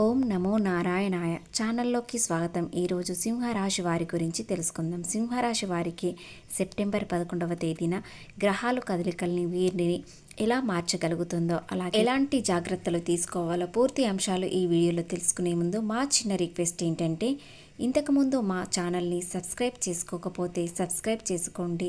ఓం నమో నారాయణాయ ఛానల్లోకి స్వాగతం. ఈరోజు సింహరాశి వారి గురించి తెలుసుకుందాం. సింహరాశి వారికి సెప్టెంబర్ పదకొండవ తేదీన గ్రహాలు కదలికల్ని వీరిని ఎలా మార్చగలుగుతుందో అలాగే ఎలాంటి జాగ్రత్తలు తీసుకోవాలో పూర్తి అంశాలు ఈ వీడియోలో తెలుసుకునే ముందు మా చిన్న రిక్వెస్ట్ ఏంటంటే ఇంతకుముందు మా ఛానల్ని సబ్స్క్రైబ్ చేసుకోకపోతే సబ్స్క్రైబ్ చేసుకోండి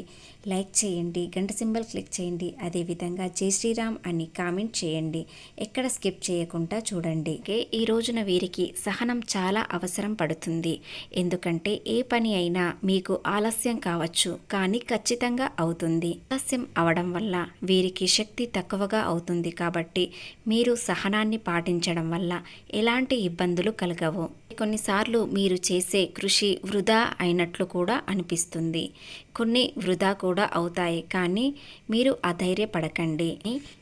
లైక్ చేయండి గంట సింబల్ క్లిక్ చేయండి అదేవిధంగా జై శ్రీరామ్ అని కామెంట్ చేయండి. ఎక్కడ స్కిప్ చేయకుండా చూడండి. ఈ రోజున వీరికి సహనం చాలా అవసరం పడుతుంది. ఎందుకంటే ఏ పని అయినా మీకు ఆలస్యం కావచ్చు కానీ ఖచ్చితంగా అవుతుంది. ఆలస్యం అవడం వల్ల వీరికి శక్తి తక్కువగా అవుతుంది కాబట్టి మీరు సహనాన్ని పాటించడం వల్ల ఎలాంటి ఇబ్బందులు కలగవు. కొన్నిసార్లు మీరు చేసే కృషి వృధా అయినట్లు కూడా అనిపిస్తుంది. కొన్ని వృధా కూడా అవుతాయి. కానీ మీరు అధైర్యపడకండి.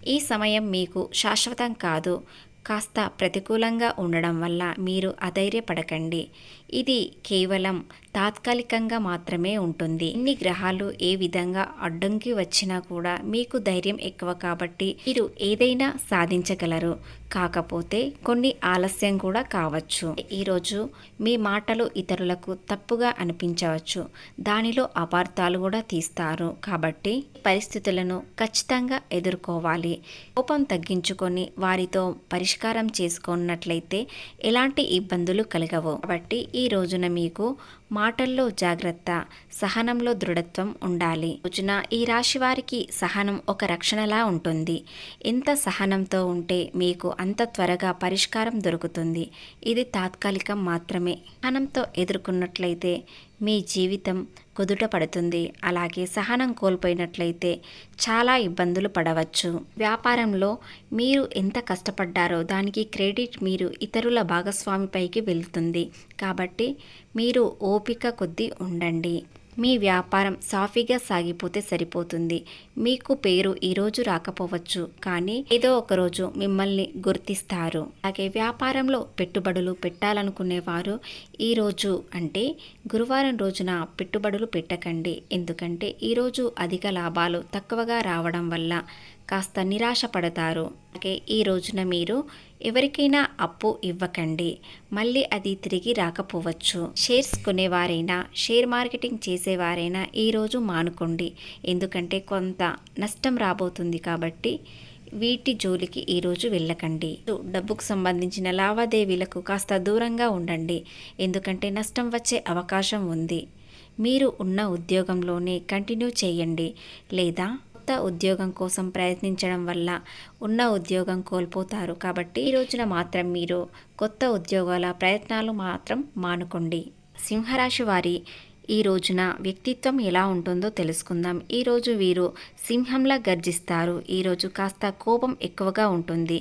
ఈ సమయం మీకు శాశ్వతం కాదు. కాస్త ప్రతికూలంగా ఉండడం వల్ల మీరు అధైర్యపడకండి. ఇది కేవలం తాత్కాలికంగా మాత్రమే ఉంటుంది. ఇన్ని గ్రహాలు ఏ విధంగా అడ్డంకి వచ్చినా కూడా మీకు ధైర్యం ఎక్కువ కాబట్టి మీరు ఏదైనా సాధించగలరు. కాకపోతే కొన్ని ఆలస్యం కూడా కావచ్చు. ఈరోజు మీ మాటలు ఇతరులకు తప్పుగా అనిపించవచ్చు. దానిలో అపార్థాలు కూడా తీస్తారు. కాబట్టి పరిస్థితులను ఖచ్చితంగా ఎదుర్కోవాలి. కోపం తగ్గించుకొని వారితో పరిష్కారం చేసుకున్నట్లయితే ఎలాంటి ఇబ్బందులు కలగవు. కాబట్టి ఈ ఈ రోజున మీకు మాటల్లో జాగ్రత్త సహనంలో దృఢత్వం ఉండాలి. రోజున ఈ రాశి వారికి సహనం ఒక రక్షణలా ఉంటుంది. ఎంత సహనంతో ఉంటే మీకు అంత త్వరగా పరిష్కారం దొరుకుతుంది. ఇది తాత్కాలికం మాత్రమే. సహనంతో ఎదుర్కొన్నట్లయితే మీ జీవితం కుదుట పడుతుంది. అలాగే సహనం కోల్పోయినట్లయితే చాలా ఇబ్బందులు పడవచ్చు. వ్యాపారంలో మీరు ఎంత కష్టపడ్డారో దానికి క్రెడిట్ మీరు ఇతరుల భాగస్వామిపైకి వెళ్తుంది. కాబట్టి మీరు ఓ ఓపిక కొద్దీ ఉండండి. మీ వ్యాపారం సాఫీగా సాగిపోతే సరిపోతుంది. మీకు పేరు ఈరోజు రాకపోవచ్చు కానీ ఏదో ఒకరోజు మిమ్మల్ని గుర్తిస్తారు. అలాగే వ్యాపారంలో పెట్టుబడులు పెట్టాలనుకునేవారు ఈరోజు అంటే గురువారం రోజున పెట్టుబడులు పెట్టకండి. ఎందుకంటే ఈరోజు అధిక లాభాలు తక్కువగా రావడం వల్ల కాస్త నిరాశ పడతారు. అలాగే ఈ రోజున మీరు ఎవరికైనా అప్పు ఇవ్వకండి. మళ్ళీ అది తిరిగి రాకపోవచ్చు. షేర్స్ కొనేవారైనా షేర్ మార్కెటింగ్ చేసేవారైనా ఈరోజు మానుకోండి. ఎందుకంటే కొంత నష్టం రాబోతుంది కాబట్టి వీటి జోలికి ఈరోజు వెళ్ళకండి. డబ్బుకు సంబంధించిన లావాదేవీలకు కాస్త దూరంగా ఉండండి. ఎందుకంటే నష్టం వచ్చే అవకాశం ఉంది. మీరు ఉన్న ఉద్యోగంలోనే కంటిన్యూ చేయండి. లేదా కొత్త ఉద్యోగం కోసం ప్రయత్నించడం వల్ల ఉన్న ఉద్యోగం కోల్పోతారు. కాబట్టి ఈ రోజున మాత్రం మీరు కొత్త ఉద్యోగాల ప్రయత్నాలు మాత్రం మానుకోండి. సింహరాశి వారి ఈ రోజున వ్యక్తిత్వం ఎలా ఉంటుందో తెలుసుకుందాం. ఈరోజు వీరు సింహంలా గర్జిస్తారు. ఈరోజు కాస్త కోపం ఎక్కువగా ఉంటుంది.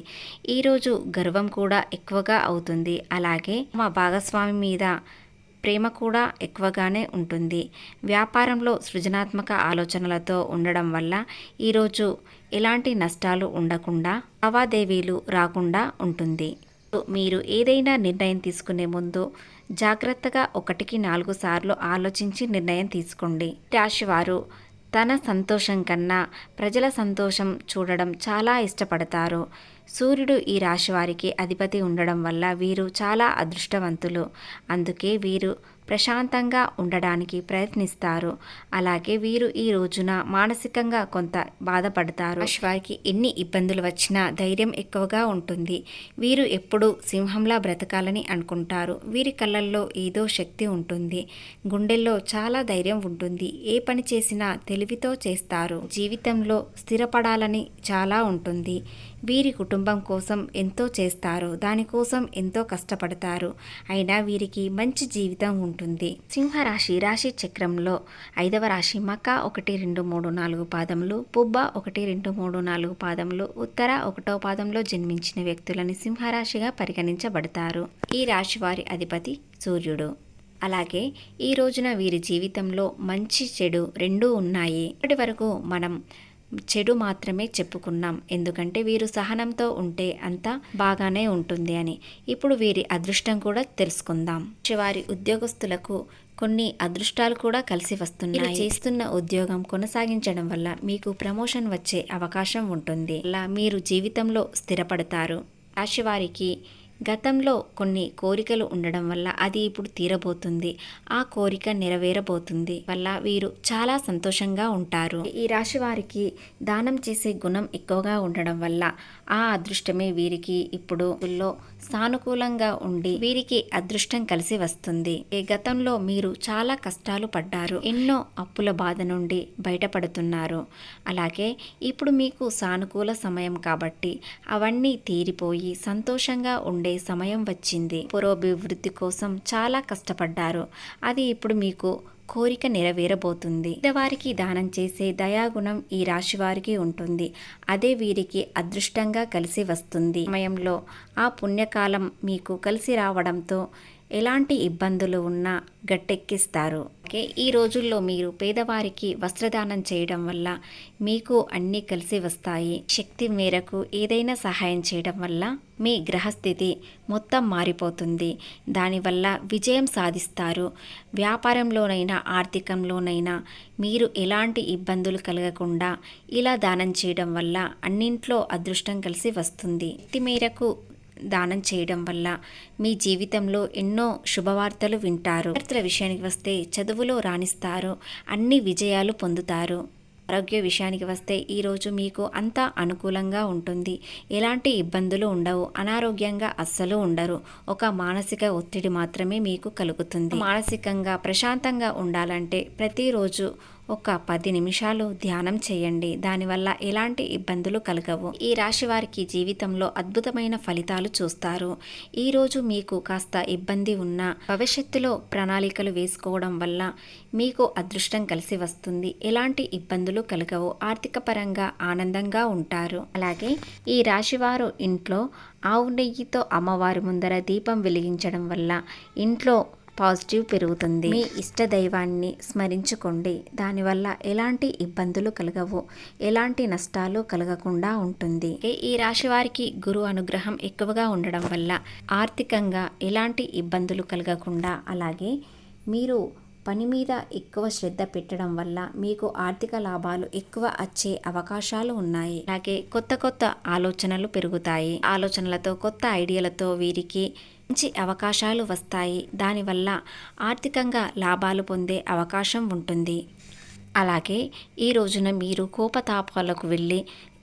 ఈరోజు గర్వం కూడా ఎక్కువగా అవుతుంది. అలాగే మా భాగస్వామి మీద ప్రేమ కూడా ఎక్కువగానే ఉంటుంది. వ్యాపారంలో సృజనాత్మక ఆలోచనలతో ఉండడం వల్ల ఈరోజు ఎలాంటి నష్టాలు ఉండకుండా లావాదేవీలు రాకుండా ఉంటుంది. మీరు ఏదైనా నిర్ణయం తీసుకునే ముందు జాగ్రత్తగా ఒకటికి నాలుగు సార్లు ఆలోచించి నిర్ణయం తీసుకోండి. రాశివారు తన సంతోషం కన్నా ప్రజల సంతోషం చూడడం చాలా ఇష్టపడతారు. సూర్యుడు ఈ రాశి వారికి అధిపతి ఉండడం వల్ల వీరు చాలా అదృష్టవంతులు. అందుకే వీరు ప్రశాంతంగా ఉండడానికి ప్రయత్నిస్తారు. అలాగే వీరు ఈ రోజున మానసికంగా కొంత బాధపడతారు. వారికి ఎన్ని ఇబ్బందులు వచ్చినా ధైర్యం ఎక్కువగా ఉంటుంది. వీరు ఎప్పుడూ సింహంలా బ్రతకాలని అనుకుంటారు. వీరి కళ్ళల్లో ఏదో శక్తి ఉంటుంది. గుండెల్లో చాలా ధైర్యం ఉంటుంది. ఏ పని చేసినా తెలివితో చేస్తారు. జీవితంలో స్థిరపడాలని చాలా ఉంటుంది. వీరి కుటుంబం కోసం ఎంతో చేస్తారు దానికోసం ఎంతో కష్టపడతారు. అయినా వీరికి మంచి జీవితం ఉంటుంది. సింహరాశి రాశి చక్రంలో ఐదవ రాశి మక ఒకటి రెండు మూడు నాలుగు పాదములు పుబ్బ ఒకటి రెండు మూడు నాలుగు పాదములు ఉత్తర ఒకటో పాదంలో జన్మించిన వ్యక్తులని సింహరాశిగా పరిగణించబడతారు. ఈ రాశి వారి అధిపతి సూర్యుడు. అలాగే ఈ రోజున వీరి జీవితంలో మంచి చెడు రెండూ ఉన్నాయి. ఇప్పటి వరకు మనం చెడు మాత్రమే చెప్పుకున్నాం. ఎందుకంటే వీరు సహనంతో ఉంటే అంతా బాగానే ఉంటుంది అని. ఇప్పుడు వీరి అదృష్టం కూడా తెలుసుకుందాం. వారి ఉద్యోగస్తులకు కొన్ని అదృష్టాలు కూడా కలిసి వస్తున్నాయి. చేస్తున్న ఉద్యోగం కొనసాగించడం వల్ల మీకు ప్రమోషన్ వచ్చే అవకాశం ఉంటుంది. అలా మీరు జీవితంలో స్థిరపడతారు. రాశివారికి గతంలో కొన్ని కోరికలు ఉండడం వల్ల అది ఇప్పుడు తీరబోతుంది. ఆ కోరిక నెరవేరబోతుంది వల్ల వీరు చాలా సంతోషంగా ఉంటారు. ఈ రాశి వారికి దానం చేసే గుణం ఎక్కువగా ఉండడం వల్ల ఆ అదృష్టమే వీరికి ఇప్పుడు సానుకూలంగా ఉండి వీరికి అదృష్టం కలిసి వస్తుంది. ఈ గతంలో మీరు చాలా కష్టాలు పడ్డారు. ఎన్నో అప్పుల బాధ నుండి బయటపడుతున్నారు. అలాగే ఇప్పుడు మీకు సానుకూల సమయం కాబట్టి అవన్నీ తీరిపోయి సంతోషంగా ఉండే సమయం వచ్చింది. పురోభివృద్ధి కోసం చాలా కష్టపడ్డారు. అది ఇప్పుడు మీకు కోరిక నెరవేరబోతుంది. వారికి దానం చేసే దయాగుణం ఈ రాశి వారికి ఉంటుంది. అదే వీరికి అదృష్టంగా కలిసి వస్తుంది. సమయంలో ఆ పుణ్యకాలం మీకు కలిసి రావడంతో ఎలాంటి ఇబ్బందులు ఉన్నా గట్టెక్కిస్తారు. ఓకే ఈ రోజుల్లో మీరు పేదవారికి వస్త్రదానం చేయడం వల్ల మీకు అన్నీ కలిసి వస్తాయి. శక్తి మేరకు ఏదైనా సహాయం చేయడం వల్ల మీ గ్రహస్థితి మొత్తం మారిపోతుంది. దానివల్ల విజయం సాధిస్తారు. వ్యాపారంలోనైనా ఆర్థికంలోనైనా మీరు ఎలాంటి ఇబ్బందులు కలగకుండా ఇలా దానం చేయడం వల్ల అన్నింట్లో అదృష్టం కలిసి వస్తుంది. శక్తి మేరకు దానం చేయడం వల్ల మీ జీవితంలో ఎన్నో శుభవార్తలు వింటారు. విద్యార్థుల విషయానికి వస్తే చదువులో రాణిస్తారు అన్ని విజయాలు పొందుతారు. ఆరోగ్య విషయానికి వస్తే ఈరోజు మీకు అంతా అనుకూలంగా ఉంటుంది. ఎలాంటి ఇబ్బందులు ఉండవు. అనారోగ్యంగా అస్సలు ఉండరు. ఒక మానసిక ఒత్తిడి మాత్రమే మీకు కలుగుతుంది. మానసికంగా ప్రశాంతంగా ఉండాలంటే ప్రతిరోజు ఒక పది నిమిషాలు ధ్యానం చేయండి. దానివల్ల ఎలాంటి ఇబ్బందులు కలగవు. ఈ రాశి వారికి జీవితంలో అద్భుతమైన ఫలితాలు చూస్తారు. ఈరోజు మీకు కాస్త ఇబ్బంది ఉన్న భవిష్యత్తులో ప్రణాళికలు వేసుకోవడం వల్ల మీకు అదృష్టం కలిసి వస్తుంది. ఎలాంటి ఇబ్బందులు కలగవు. ఆర్థిక పరంగా ఆనందంగా ఉంటారు. అలాగే ఈ రాశివారు ఇంట్లో ఆవు నెయ్యితో అమ్మవారి ముందర దీపం వెలిగించడం వల్ల ఇంట్లో పాజిటివ్ పెరుగుతుంది. మీ ఇష్ట దైవాన్ని స్మరించుకోండి. దానివల్ల ఎలాంటి ఇబ్బందులు కలగవు. ఎలాంటి నష్టాలు కలగకుండా ఉంటుంది. ఈ రాశి వారికి గురు అనుగ్రహం ఎక్కువగా ఉండడం వల్ల ఆర్థికంగా ఎలాంటి ఇబ్బందులు కలగకుండా అలాగే మీరు పని మీద ఎక్కువ శ్రద్ధ పెట్టడం వల్ల మీకు ఆర్థిక లాభాలు ఎక్కువ వచ్చే అవకాశాలు ఉన్నాయి. అలాగే కొత్త కొత్త ఆలోచనలు పెరుగుతాయి. ఆలోచనలతో కొత్త ఐడియాలతో వీరికి మంచి అవకాశాలు వస్తాయి. దానివల్ల ఆర్థికంగా లాభాలు పొందే అవకాశం ఉంటుంది. అలాగే ఈ రోజున మీరు కోపతాపాలకు వెళ్ళి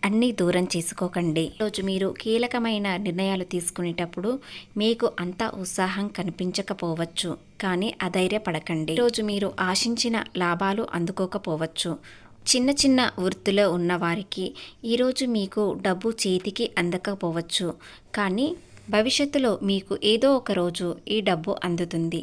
అన్నీ దూరం చేసుకోకండి. రోజు మీరు కీలకమైన నిర్ణయాలు తీసుకునేటప్పుడు మీకు అంత ఉత్సాహం కనిపించకపోవచ్చు. కానీ అధైర్యపడకండి. రోజు మీరు ఆశించిన లాభాలు అందుకోకపోవచ్చు. చిన్న చిన్న వృత్తిలో ఉన్నవారికి ఈరోజు మీకు డబ్బు చేతికి అందకపోవచ్చు. కానీ భవిష్యత్తులో మీకు ఏదో ఒక రోజు ఈ డబ్బు అందుతుంది.